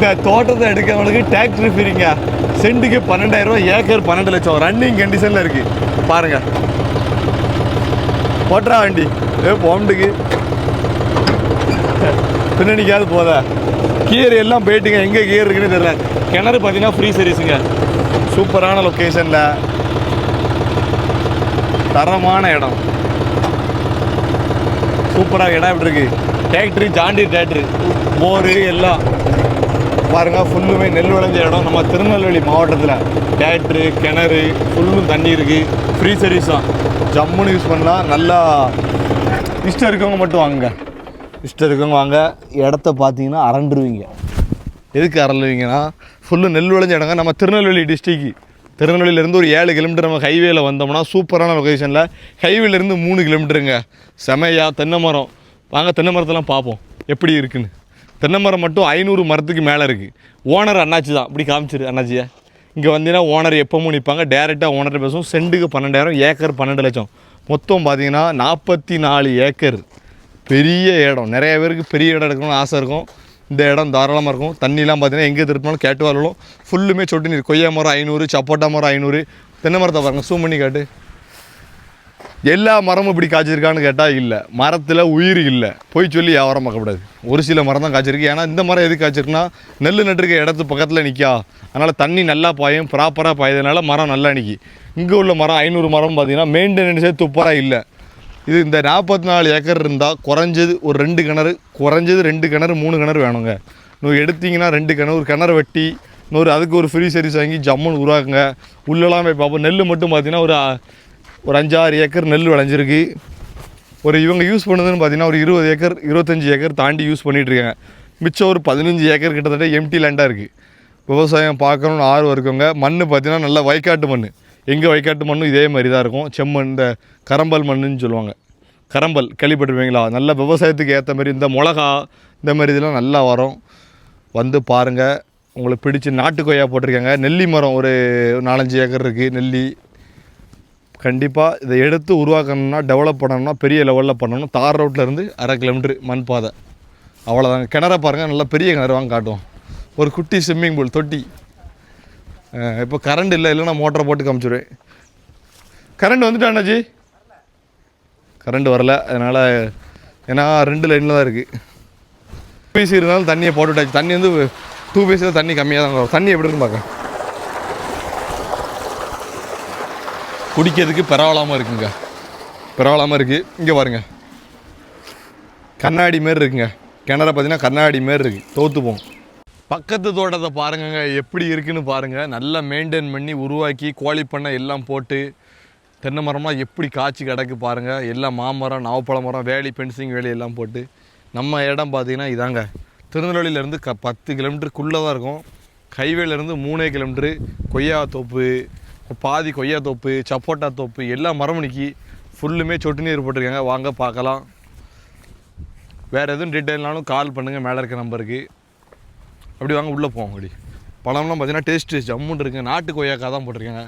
இந்த தோட்டத்தை எடுக்கிறவங்களுக்கு டிராக்டர் ஃப்ரீங்க. சென்ட்டுக்கு பன்னெண்டாயிரம் ரூபா ஏக்கர் பன்னெண்டு லட்சம். ரன்னிங் கண்டிஷனில் இருக்கு. பாருங்க. ஓட்டுறா வண்டி. ஏ போம்டுக்கு. பின்னணிக்காவது போதா. கியர் எல்லாம் போயிட்டுங்க. எங்கே கியர் இருக்குன்னு தெரியல. கிணறு பார்த்தீங்கன்னா ஃப்ரீ சர்வீஸுங்க சூப்பரான லொக்கேஷனில் தரமான இடம். சூப்பராக இடம் எப்படி இருக்கு? டிராக்டரு ஜாண்டி டிராக்டரு போரு எல்லாம். பாருங்கள் ஃபுல்லுமே நெல் விளைஞ்ச இடம். நம்ம திருநெல்வேலி மாவட்டத்தில் டிராக்டரு கிணறு ஃபுல்லும் தண்ணி இருக்குது ஃப்ரீ சர்வீஸ் தான். ஜம்முன்னு யூஸ் பண்ணால் நல்லா இஷ்டம் இருக்கவங்க மட்டும் வாங்குங்க. இஷ்டம் இருக்கவங்க வாங்க. இடத்த பார்த்தீங்கன்னா அரண்டுருவீங்க. எதுக்கு அரண்டுவீங்கன்னா ஃபுல்லு நெல் விளைஞ்ச இடங்க நம்ம திருநெல்வேலி டிஸ்ட்ரிக்கு திருநெல்வேலியிலேருந்து ஒரு ஏழு கிலோமீட்டர் நம்ம ஹைவேல வந்தோம்னா சூப்பரான லொக்கேஷனில் ஹைவேலேருந்து மூணு கிலோமீட்டருங்க செமையா தென்னை மரம். வாங்க தென்னை மரத்தெல்லாம் பார்ப்போம். எப்படி இருக்குன்னு. தென்னை மரம் மட்டும் ஐநூறு மரத்துக்கு மேலே இருக்குது ஓனர் அண்ணாச்சி தான். இப்படி காமிச்சிரு அண்ணாச்சியை. இங்கே வந்தீங்கன்னா ஓனர் எப்பவும் நிற்பாங்க டேரெக்டாக ஓனர் பேசுவோம். செண்டுக்கு பன்னெண்டாயிரம் ஏக்கர் பன்னெண்டு லட்சம். மொத்தம் பார்த்தீங்கன்னா நாற்பத்தி நாலு ஏக்கர். பெரிய இடம். நிறைய பேருக்கு பெரிய இடம் எடுக்கணும்னு ஆசை இருக்கும். இந்த இடம் தாராளமாக இருக்கும். தண்ணிலாம் பார்த்தீங்கன்னா எங்கே திருப்பினாலும் கேட்டு வரலும். ஃபுல்லுமே சொட்டு நீர். கொய்யா மரம் ஐநூறு சப்போட்டா மரம் ஐநூறு. தென்னை மரத்தை பாருங்கள் சூம் பண்ணி காட்டு. எல்லா மரமும் இப்படி காய்ச்சிருக்கான்னு கேட்டால் இல்லை. மரத்தில் உயிர் இல்லை. போய் சொல்லி வியாபாரம் பார்க்கக்கூடாது ஒரு சில மரம் தான் காய்ச்சிருக்கு. ஏன்னா இந்த மரம் எது காய்ச்சிருக்குன்னா நெல் நட்டுருக்க இடத்து பக்கத்தில் நிற்கா அதனால் தண்ணி நல்லா பாயும் ப்ராப்பராக பாயதுனால மரம் நல்லா நிற்கி இங்கே உள்ள மரம் ஐநூறு மரம் பார்த்தீங்கன்னா மெயின்டெனன்ஸே துப்பராக இல்லை. இது இந்த நாற்பத்தி நாலு ஏக்கர் இருந்தால் குறைஞ்சது ஒரு ரெண்டு கிணறு குறைஞ்சது ரெண்டு கிணறு மூணு கிணறு வேணுங்க. இன்னும் எடுத்தீங்கன்னா ரெண்டு கிணறு ஒரு கிணறு வெட்டி இன்னொரு அதுக்கு ஒரு ஃப்ரீ சர்வீஸ் வாங்கி ஜம்முன்னு உருவாக்குங்க. உள்ளெல்லாம் போய் பார்ப்போம். நெல் மட்டும் பார்த்தீங்கன்னா ஒரு ஒரு அஞ்சாறு ஏக்கர் நெல் விளைஞ்சிருக்கு. ஒரு இவங்க யூஸ் பண்ணதுன்னு பார்த்தீங்கன்னா ஒரு இருபது ஏக்கர் இருபத்தஞ்சி ஏக்கர் தாண்டி யூஸ் பண்ணிகிட்ருக்காங்க மிச்சம் ஒரு பதினஞ்சு ஏக்கர் கிட்டத்தட்ட எம்டி லேண்டாக இருக்குது விவசாயம் பார்க்கணும்னு ஆர்வம் இருக்கவங்க மண் பார்த்திங்கன்னா நல்லா வைக்காட்டு மண் எங்கே வைக்காட்டு மண்ணும் இதே மாதிரி தான் இருக்கும். செம்மண் இந்த கரம்பல் மண்ணுன்னு சொல்லுவாங்க. கரம்பல் கேள்விப்பட்டிருப்பீங்களா? நல்ல விவசாயத்துக்கு ஏற்ற மாதிரி இந்த மிளகா இந்த மாதிரி இதெல்லாம் நல்லா வரும். வந்து பாருங்கள் உங்களுக்கு பிடிச்சி நாட்டு கொய்யா போட்டிருக்காங்க. நெல்லி மரம் ஒரு நாலஞ்சு ஏக்கர் இருக்குது நெல்லி. கண்டிப்பாக இதை எடுத்து உருவாக்கணும்னா டெவலப் பண்ணணும்னா பெரிய லெவலில் பண்ணணும். தார் ரோட்டில் இருந்து அரை கிலோமீட்ரு மண் பாதை. அவ்வளோதாங்க கிணற பாருங்கள் நல்லா பெரிய கிணறு வாங்க காட்டுவோம். ஒரு குட்டி ஸ்விம்மிங் பூல் தொட்டி. இப்போ கரண்ட் இல்லை இல்லைன்னா மோட்டரை போட்டு காமிச்சிடுவேன் கரண்ட் வந்துட்டா அண்ணாச்சி கரண்ட் வரல. அதனால் ஏன்னா ரெண்டு லைனில் தான் இருக்குது பிசி இருந்தாலும் தண்ணியை போட்டுவிட்டாச்சு தண்ணி வந்து டூ பிசியில் தண்ணி கம்மியாக தான் வரும். தண்ணி எப்படி இருக்குன்னு பார்க்க குடிக்கிறதுக்கு பரவாயில்லாமல் இருக்குங்க. பரவாயில்லாமல் இருக்குது இங்கே பாருங்க. கண்ணாடி மாரி இருக்குங்க. கிணற பார்த்தீங்கன்னா கண்ணாடி மாரி இருக்குது தோற்றுப்போம் பக்கத்து தோட்டத்தை பாருங்கங்க. எப்படி இருக்குன்னு பாருங்கள் நல்லா மெயின்டைன் பண்ணி உருவாக்கி கோழி பண்ணை எல்லாம் போட்டு தென்னை மரம்லாம் எப்படி காய்ச்சி கிடக்கு பாருங்கள் எல்லாம் மாமரம் நாவப்பழ மரம் வேலி பென்சிங் வேலி எல்லாம் போட்டு நம்ம இடம் பார்த்தீங்கன்னா இதாங்க. திருநெல்வேலியிலேருந்து க பத்து கிலோமீட்டருக்குள்ளே தான் இருக்கும். ஹைவேலேருந்து மூணே கிலோமீட்ரு கொய்யா தோப்பு பாதி கொய்யா தோப்பு சப்போட்டா தோப்பு எல்லா மரமும் நிற்கி ஃபுல்லுமே சொட்டு நீர் போட்டிருக்காங்க. வாங்க பார்க்கலாம். வேறு எதுவும் டீட்டெயில்னாலும் கால் பண்ணுங்கள் மேலே இருக்க நம்பருக்கு அப்படி வாங்க உள்ளே போவோம் அப்படி. பழம்லாம் பார்த்தீங்கன்னா டேஸ்ட்டு ஜம்முன்னு இருக்குது நாட்டு கொய்யாக்காய் தான் போட்டிருக்காங்க.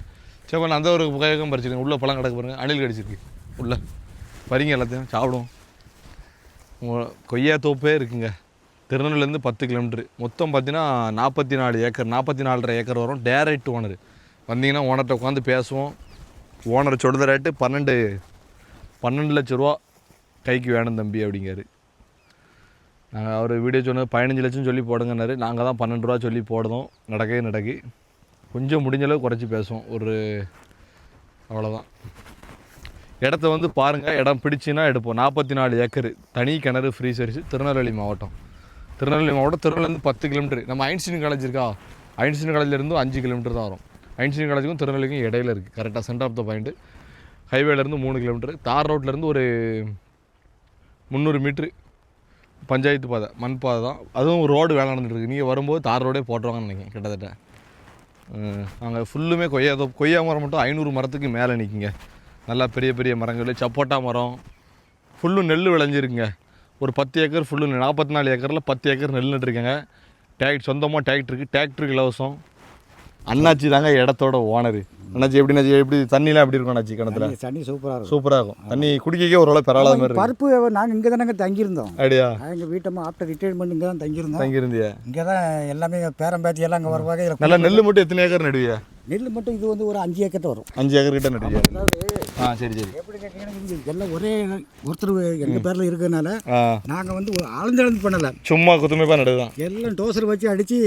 சரி கொஞ்சம் அந்த ஒரு கொய்யாக்கம் பறிச்சிருக்கேன் உள்ளே பழம் கிடக்கு பாருங்கள் அணில் கடிச்சிருக்கு. உள்ளே. பறிங்க எல்லாத்தையும். சாப்பிடுவோம். கொய்யா தோப்பே இருக்குங்க. திருநெல்வேலிலேருந்து பத்து கிலோமீட்ரு மொத்தம் பார்த்தீங்கன்னா நாற்பத்தி நாலு ஏக்கர். நாற்பத்தி நாலரை ஏக்கர் வரும். டேரக்ட் ஓனர் வந்தீங்கன்னா ஓனர்கிட்ட உட்காந்து பேசுவோம். ஓனர் சொல்கிற ரேட்டு பன்னெண்டு பன்னெண்டு லட்ச ரூபா கைக்கு வேணும் தம்பி அப்படிங்காரு நாங்கள் அவர் வீடியோ சொன்னது பதினஞ்சு லட்சம் சொல்லி போடுங்கன்னாரு. நாங்கள் தான் பன்னெண்டு ரூபா சொல்லி போடுதோம் நடக்கவே நடக்கு. கொஞ்சம் முடிஞ்ச அளவு குறைச்சி பேசுவோம். ஒரு அவ்வளோதான் இடத்த வந்து பாருங்கள் இடம் பிடிச்சின்னா எடுப்போம். நாற்பத்தி நாலு ஏக்கர். தனி கிணறு ஃப்ரீ சர்வீஸ் திருநெல்வேலி மாவட்டம். திருநெல்வேலி மாவட்டம் திருநெல்வேலிருந்து பத்து கிலோமீட்டர் நம்ம ஐன்ஸ்டீன் காலேஜ் இருக்கா? ஐன்ஸ்டீன் காலேஜ்லேருந்து அஞ்சு கிலோமீட்டர் தான் வரும். ஐன்ஸ்டீன் காலேஜுக்கும் திருநெல்வேலிக்கும் இடையில இருக்குது கரெக்டாக சென்டர் ஆஃப் த பாயிண்ட்டு ஹைவேலேருந்து மூணு கிலோமீட்டர் தார் ரோட்லேருந்து ஒரு முந்நூறு மீட்ரு பஞ்சாயத்து பாதை மண் பாதை தான். அதுவும் ரோடு வேலை நடந்துட்டுருக்கு நீங்கள் வரும்போது தார் ரோடே போட்டுருவாங்கன்னு நினைக்கிறேன் கிட்டத்தட்ட. நாங்கள் ஃபுல்லுமே கொய்யா கொய்யா மரம் மட்டும் ஐநூறு மரத்துக்கு மேலே நிற்குங்க நல்லா பெரிய பெரிய மரங்கள் சப்போட்டா மரம். ஃபுல்லும் நெல் விளைஞ்சிருக்குங்க. ஒரு பத்து ஏக்கர் ஃபுல்லு நாற்பத்தி நாலு ஏக்கரில் பத்து ஏக்கர் நெல் நட்டுருக்கேங்க. டேக் சொந்தமாக டிராக்டர் டிராக்டருக்கு இலவசம். அண்ணாச்சி தாங்க இடத்தோட ஓனரு அண்ணாச்சி எப்படி அண்ணாச்சி? எப்படி தண்ணிலாம் எப்படி இருக்கும் அண்ணாச்சி கிணத்துல? தண்ணி- சூப்பராக இருக்கும். சூப்பராக இருக்கும் தண்ணி குடிக்கவே ஓரளவு பெறாத மாதிரி பருப்பு நாங்கள் இங்கே தானங்க தங்கியிருந்தோம். அப்படியா? எங்கள் வீட்டம்மா ஆஃப்டர் ரிட்டையர்மெண்ட் இங்கே தான் தங்கியிருந்தோம். தங்கியிருந்தியா? இங்கே தான் எல்லாமே பேரம்பேத்தி எல்லாம் அங்கே வருவாங்க இதில் நல்லா நெல் மட்டும் எத்தனை ஏக்கர் நடுவியா? நெல் மட்டும் இது வந்து ஒரு அஞ்சு ஏக்கர் வரும். அஞ்சு ஏக்கர் கிட்ட நடுவியா? ஆ சரி சரி. எப்படி கேட்டீங்கன்னா எல்லாம் ஒரே ஒருத்தர் எங்கள் பேரில் இருக்கிறதுனால நாங்கள் வந்து ஒரு அளந்தளந்து பண்ணலை. சும்மா குத்துமைப்பா நடுதான் எல்லாம் டோசர் வச்சு அடித்து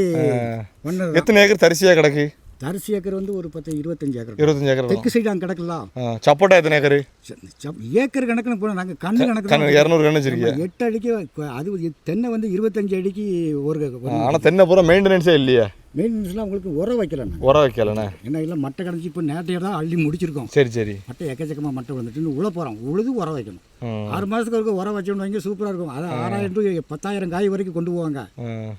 எத்தனை ஏக்கர் தரிசியா கிடக்கு? தரிசி ஏக்கர் வந்து ஒரு பத்து இருபத்தஞ்சு ஏக்கர் இருபத்தஞ்சு ஏக்கர் தெற்கு சைடு அங்கே கிடக்கலாம். சப்போட்டா எத்தனை ஏக்கர்? ஏக்கர் கணக்குன்னு போனால் நாங்கள் கண்ணு கணக்கு இரநூறு கண்ணு எட்டு அடிக்கு அது ஒரு தென்னை வந்து இருபத்தஞ்சு அடிக்கு ஒரு ஆனால் தென்னை பூரா மெயின்டெனன்ஸே இல்லையா. மெயின்டெனன்ஸ்லாம் உங்களுக்கு உரம் வைக்கல நாங்கள் உரம் வைக்கலண்ணே? ஏன்னா இல்லை மட்டை கிடச்சி இப்போ நேற்றைய தான் அள்ளி முடிச்சிருக்கோம். சரி சரி. மட்டை எக்கச்சக்கமாக மட்டை விழுந்துட்டு உழ போகிறோம் உழுது உரம் வைக்கணும். ஆறு மாதத்துக்கு ஒருக்க உரம் வச்சோம்னு வைங்க சூப்பராக இருக்கும். அது ஆறாயிரம் டு பத்தாயிரம் காய் வரைக்கும் கொண்டு போவாங்க.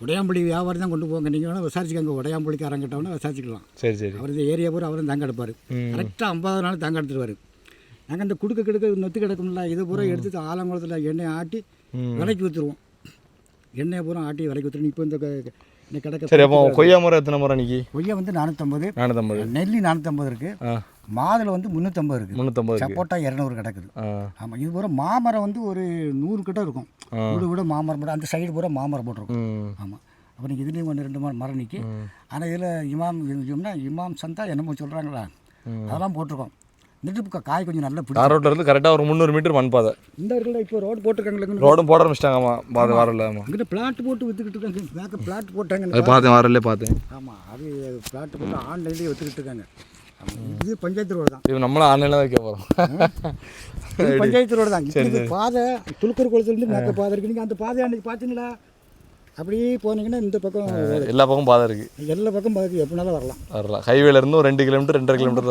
உடையாம்பள்ளி வியாபாரி தான் கொண்டு போவாங்க. நீங்கள் வேணால் விசாரிச்சுக்கோங்க. உடையாம்பள்ளிக்காரங்கிட்ட விசாரிச்சுக்கலாம். சரி சரி. அவர் இந்த ஏரியா பூரா அவர் தாங்க எடுப்பார். கரெக்டாக ஐம்பது நாள் தாங்க எடுத்துருவார். நாங்கள் அந்த குடுக்க கிடுக்க நொத்து கிடக்கும்ல இது பூரா எடுத்து ஆலங்குளத்தில் எண்ணெய் ஆட்டி. விலைக்கு ஊற்றுருவோம் எண்ணெய் பூரா ஆட்டி விலைக்கு ஊற்றுருவோம் இப்போ இந்த இந்த கிடக்க சரி அப்போ கொய்யா மரம் எத்தனை மரம் இன்னைக்கு கொய்யா வந்து நானூற்றம்பது நானூற்றம்பது நெல்லி நானூற்றம்பது இருக்குது ஆ. மாதுளை வந்து முந்நூற்றம்பது இருக்குது முந்நூற்றம்பது இருக்கு. சப்போட்டா இரநூறு கிடக்குது. ஆமாம் இது பூரா மாமரம் வந்து ஒரு நூறு கிட்ட இருக்கும். வீடு கூட மாமரம் போட்டு அந்த சைடு பூரா மாமரம் போட்டிருக்கும். ஆமாம் அப்புறம் நீங்கள் இதுலேயும் ஒன்று ரெண்டு மரம் நிற்கி ஆனால் இதில் இமாம் இமாம்னா இமாம் சந்தா என்னமோ சொல்கிறாங்களா அதெல்லாம் போட்டிருக்கோம். நெட்டு காய் கொஞ்சம் நல்லா பிடிக்கும் தார் ரோட்ல இருந்து கரெக்டாக ஒரு முந்நூறு மீட்டர் மண் பாதை இந்த இருக்குல்ல இப்போ ரோடு போட்டிருக்காங்களே ரோடும் போட ஆரம்பிச்சிட்டாங்க ஆமாம் பாதை வரல ஆமாம் அங்கிட்ட பிளாட் போட்டு விற்றுக்கிட்டு இருக்காங்க. மேக்க பிளாட் போட்டாங்க பார்த்தேன் வரல பார்த்தேன் ஆமாம் அது பிளாட் போட்டு ஆன்லைன்லேயே விற்றுக்கிட்டு இருக்காங்க. இது பஞ்சாயத்து ரோடு தான். இது நம்மளும் ஆன்லைனில் வைக்க போகிறோம் பஞ்சாயத்து ரோடு தான். இது பாதை துளுக்கர் குளத்துலேருந்து மேக்க பாதை இருக்கு. நீங்கள் அந்த பாதை அன்னைக்கு பார்த்தீங்களா? அப்படியே போனீங்கன்னா இந்த பக்கம் எல்லா பக்கமும் பாதை இருக்குது எல்லா பக்கம் பார்த்து எப்படினாலும் வரலாம். வரலாம். ஹைவேல இருந்து ஒரு ரெண்டு கிலோமீட்டர் ரெண்டரை கிலோமீட்டர்